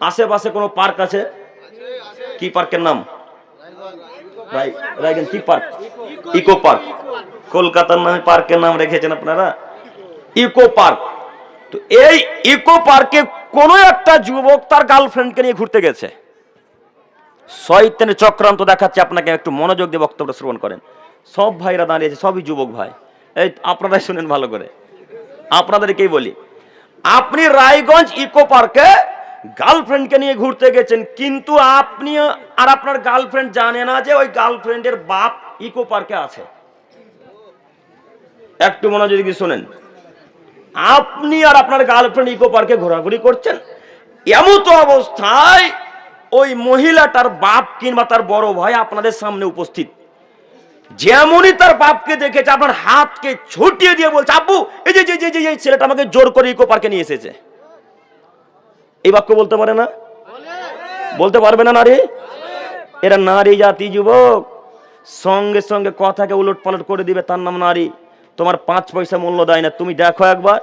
আশেপাশে কোনো পার্ক আছে? কি পার্কের নাম? রায়গঞ্জ কি পার্ক? Eco park. কলকাতার নামে পার্কের নাম রেখেছেন আপনারা? Eco park. তো এই ইকো পার্কে কোনো একটা যুবক তার গার্লফ্রেন্ডকে নিয়ে ঘুরতে গেছে। শয়তানের চক্রান্ত দেখাচ্ছে আপনাকে, একটু মনোযোগ দিয়ে বক্তব্য শ্রবণ করেন। সব ভাইরা দাঁড়িয়েছে, সবই যুবক ভাই। এই আপনারাই শুনেন ভালো করে। আপনাদেরকেই বলি, আপনি রায়গঞ্জ ইকো পার্কে গার্লফ্রেন্ডকে নিয়ে ঘুরতে গেছেন, কিন্তু আপনি আর আপনার গার্লফ্রেন্ড জানে না যে ওই গার্লফ্রেন্ডের বাপ ইকো পার্কে আছে। একটু মনোযোগ দিয়ে শোনেন। আপনি আর আপনার গার্লফ্রেন্ড ইকো পার্কে ঘোরাঘুরি করছেন? এমন তো অবস্থায় ওই মহিলাটার বাপ কিংবা তার বড় ভাই আপনাদের সামনে উপস্থিত। যেমনই তার বাপকে দেখেছে, আপনার হাতকে ছুটিয়ে দিয়ে বলছে, আব্বু, এই যে যে যে ছেলেটা আমাকে জোর করে ইকো পার্কে নিয়ে এসেছে। এই বাক্য বলতে পারে না? বলতে পারবে না নারী? এরা নারী, জাতি, যুবক। সঙ্গে সঙ্গে কথাকে উলট পালট করে দিবে তার নাম নারী। তোমার পাঁচ পয়সা মূল্য দেয় না। তুমি দেখো একবার।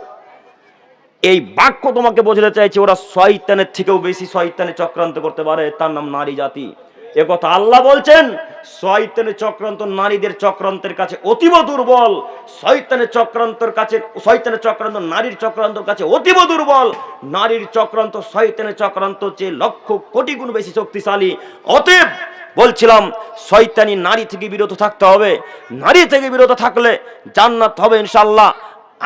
এই বাক্য তোমাকে বোঝাতে চাইছি, ওরা শয়তানের থেকেও বেশি শয়তানে চক্রান্ত করতে পারে। তার নাম নারী, জাতি। এ কথা আল্লাহ বলছেন শয়তানের চক্রান্ত নারীদের চক্রান্তের কাছে অতীব দুর্বল শয়তানের চক্রান্তর কাছে শয়তানের চক্রান্ত নারীর চক্রান্তর কাছে অতীব দুর্বল, নারীর চক্রান্ত শয়তানের চক্রান্ত চেয়ে লক্ষ কোটি গুণ বেশি শক্তিশালী। অতএব বলছিলাম, শয়তানি নারী থেকে বিরত থাকতে হবে। নারী থেকে বিরত থাকলে জান্নাত হবে ইনশাল্লাহ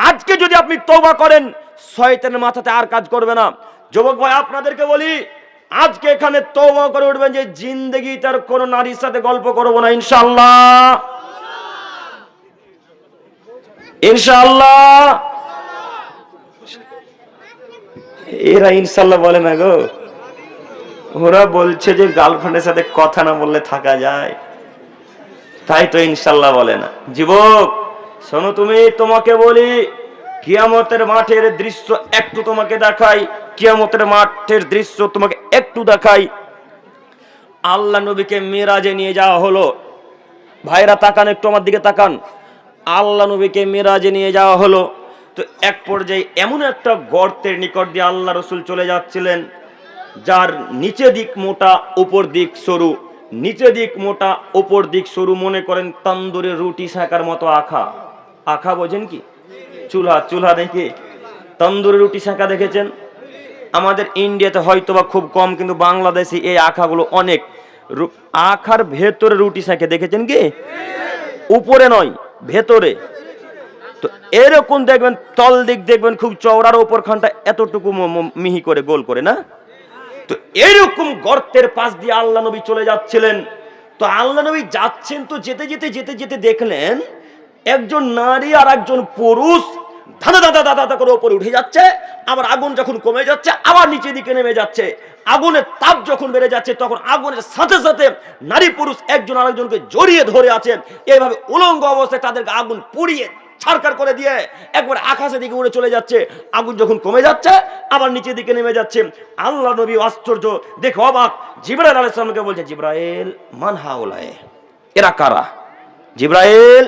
আজকে যদি আপনি তওবা করেন, শয়তানের মাথাতে আর কাজ করবে না। যুবক ভাই, আপনাদেরকে বলি আজকে এখানে তওবা করে উঠবেন যে জিন্দগি তার কোন নারীর সাথে গল্প করব না ইনশাল্লাহ ইনশাল্লাহ এরা ইনশাআল্লাহ বলে না গো, ওরা বলছে যে গার্লফ্রেন্ডের সাথে কথা না বললে থাকা যায়। তাই তো ইনশাল্লাহ বলে না। যুবক, শোনো তুমি, তোমাকে বলি কিয়ামতের মাঠের দৃশ্য একটু তোমাকে দেখাই, কিয়ামতের মাঠের দৃশ্য তোমাকে একটু দেখাই। আল্লাহ নবীকে মিরাজে নিয়ে যাওয়া হলো। ভাইরা তাকান, একটু আমার দিকে তাকান। আল্লাহ নবীকে মিরাজে নিয়ে যাওয়া হলো। তো এক পর্যায়ে এমন একটা গর্তের নিকট দিয়ে আল্লাহ রসুল চলে যাচ্ছিলেন, যার নিচে দিক মোটা, উপর দিক সরু। নিচে দিক মোটা, উপর দিক সরু মনে করেন তন্দুরের রুটি শাকার মতো আখা। আখা বোঝেন কি? চুলা চুলা দেখি। তন্দুরের রুটি শাঁকা দেখেছেন? আমাদের ইন্ডিয়াতে হয়তো বা খুব কম, কিন্তু বাংলাদেশে এই আখাগুলো অনেক। আখার ভেতরে রুটি শাঁকে দেখেছেন কি? উপরে নয়, ভেতরে। তো এরকম দেখবেন, তল দিক দেখবেন খুব চওড়ার ওপর খানটা এতটুকু মিহি করে গোল করে, না? তো এরকম গর্তের পাশ দিয়ে আল্লাহ নবী চলে যাচ্ছিলেন। তো আল্লাহ নবী যাচ্ছেন তো যেতে যেতে যেতে যেতে দেখলেন, একজন নারী আর একজন পুরুষ ধাঁধা দাদা দাদা দাদা করে ওপরে উঠে যাচ্ছে। আবার আগুন যখন কমে যাচ্ছে, আবার নিচের দিকে নেমে যাচ্ছে। আগুনের তাপ যখন বেড়ে যাচ্ছে, তখন আগুনের সাথে সাথে নারী পুরুষ একজন আরেকজনকে জড়িয়ে ধরে আছে। এইভাবে উলঙ্গ অবস্থায় তাদেরকে আগুন পুড়িয়ে ছাড়কার করে দিয়ে একবার আকাশের দিকে উড়ে চলে যাচ্ছে। আগুন যখন কমে যাচ্ছে, আবার নিচের দিকে নেমে যাচ্ছে। আল্লাহ নবী আশ্চর্য, দেখো অবাক। জিব্রাইল আলাইহিস সালামকে বলছে, জিব্রাইল মান হাউলায়ে এরা কারা? জিব্রাইল,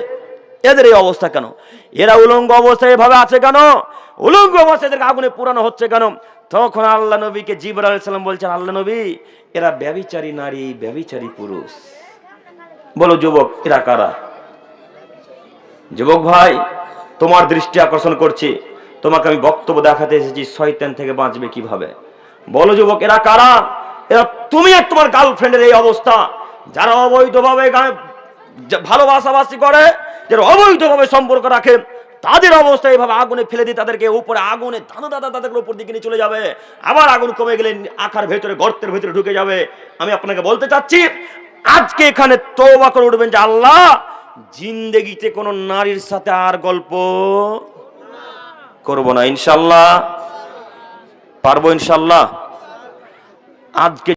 এদের এই অবস্থা কেন? এরা উলঙ্গ অবস্থায় এভাবে আছে কেন? উলঙ্গ অবস্থায় এদেরকে আগুনে পুরানো হচ্ছে কেন? তখন আল্লাহ নবীকে জিবর আলাইসাল্লাম বলছেন, আল্লাহ নবী, এরা ব্যবিচারী নারী ব্যবিচারী পুরুষ। বলো, যুবক, এরা কারা? যুবক ভাই, তোমার দৃষ্টি আকর্ষণ করছি। তোমাকে আমি বক্তব্য দেখাতে এসেছি, শয়তান থেকে বাঁচবে কীভাবে? বলো, যুবক, এরা কারা? এরা তুমি আর তোমার গার্লফ্রেন্ডের এই অবস্থা। যারা অবৈধভাবে ভালোবাসাবাসি করে, যারা অবৈধভাবে সম্পর্ক রাখে, তাদের অবস্থা এইভাবে আগুনে ফেলে দিয়ে তাদেরকে উপরে আগুনে দাদা দাদা তাদেরকে উপর দিকে নিয়ে চলে যাবে। আবার আগুন কমে গেলে আখার ভেতরে, গর্তের ভেতরে ঢুকে যাবে। আমি আপনাকে বলতে চাচ্ছি, আজকে এখানে তওবা করে উঠবেন যে আল্লাহ, জিন্দেগিতে কোনো নারীর সাথে আর গল্প করব না। ইনশাল্লাহ, পারব ইনশাল্লাহ। আজকে